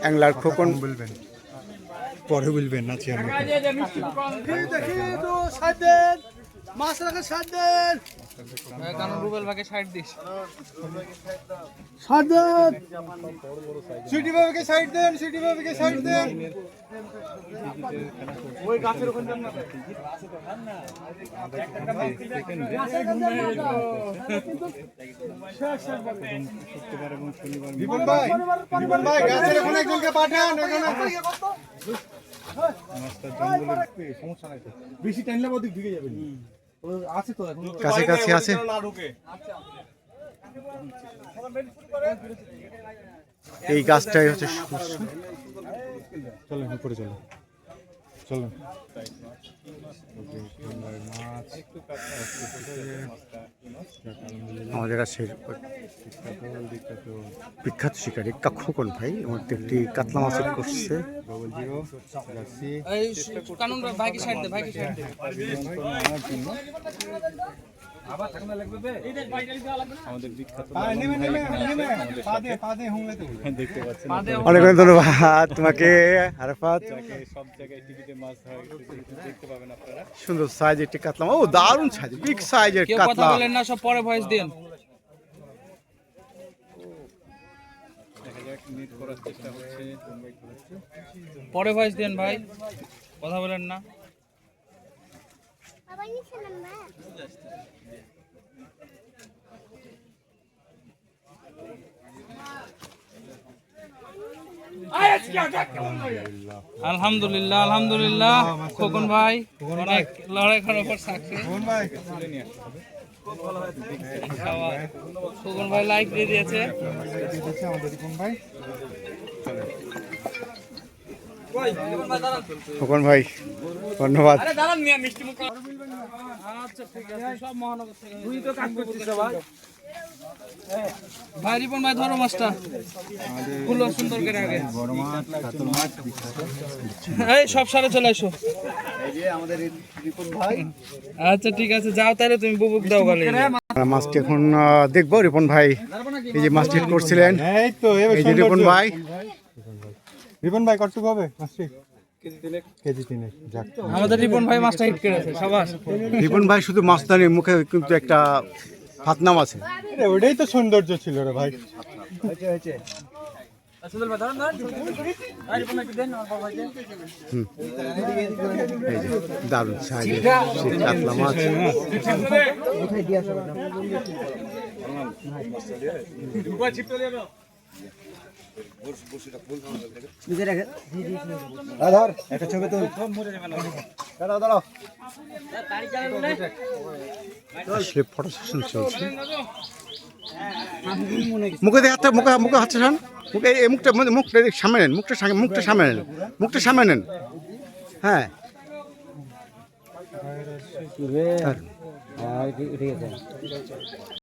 Angler Khokon. বলবেন। পরে বলবেন না চেয়ারম্যান। কারণ রুবেল ভাগে সাইড দিস। সিটি বাবুকে সাইড দেন সিটি বাবুকে সাইড দেন। বিপন ভাই বিপন ভাই গাছের ওখানে একজনকে পাঠান ওখানে সমস্যা নাই বেশি টাইম লাগবে ওদিক ঢুকে যাবে আছে তো এখন? কাছে কাছে আছে। এই গাছটাই হচ্ছে। চলেন উপরে চলো চলেন। আমাদের কাছে বিখ্যাত শিকারী কা খোকন ভাই আমাদের একটি কাতলা মাছের করছে অনেক অনেক ধন্যবাদ তোমাকে আরাফাত। সব জায়গায় টিভিতে মাছ দেখতে পাবেন আপনারা। সুন্দর সাইজ একটি কাতলা ও দারুণ সাইজ বিগ সাইজের কাতলা। বলেন না সব পরে ভয়েস দিন পরে ভয়েস দেন ভাই কথা বলেন না? আলহামদুলিল্লাহ আলহামদুলিল্লাহ। খোকন ভাই অনেক লড়াই করার পর ভাই। খোকন ভাই লাইক দিয়ে দিয়েছে। খোকন ভাই ধন্যবাদ। আচ্ছা ঠিক আছে সব মহানগর থেকে তুই তো কাজ করছিস ভাই। ভাই রিপন ভাই ধরো মাছটা। খুলো সুন্দর করে আগে। বড় মাছ কাতল মাছ এই সব সারে চলে এসো আচ্ছা ঠিক আছে যাও তাহলে তুমি বুবুক দাও গালে। মাছটি এখন দেখব রিপন ভাই। এই যে মাছটি করছিলেন। এই তো এই যে রিপন ভাই। রিপন ভাই কতটুকু হবে মাছটি। আমাদের রিপন ভাই মাছটা হিট করেছে সবাস। রিপন ভাই শুধু মাছ না মুখে কিন্তু একটা ফাতনাম আছে। ওটাই তো সৌন্দর্য ছিল রে ভাই। এই দারুণ কাতলা মাছ। আধার একটা ছবি তো দাঁড়াও দাঁড়াও। আসলে ফটো সেশন চলছে। মুখে হাতটা মুখে মুখে হাতটা সান মুখে এই মুখটা মুখটা সামনে নেন মুখটা সামনে মুখটা সামনে নেন মুখটা সামনে নেন। হ্যাঁ।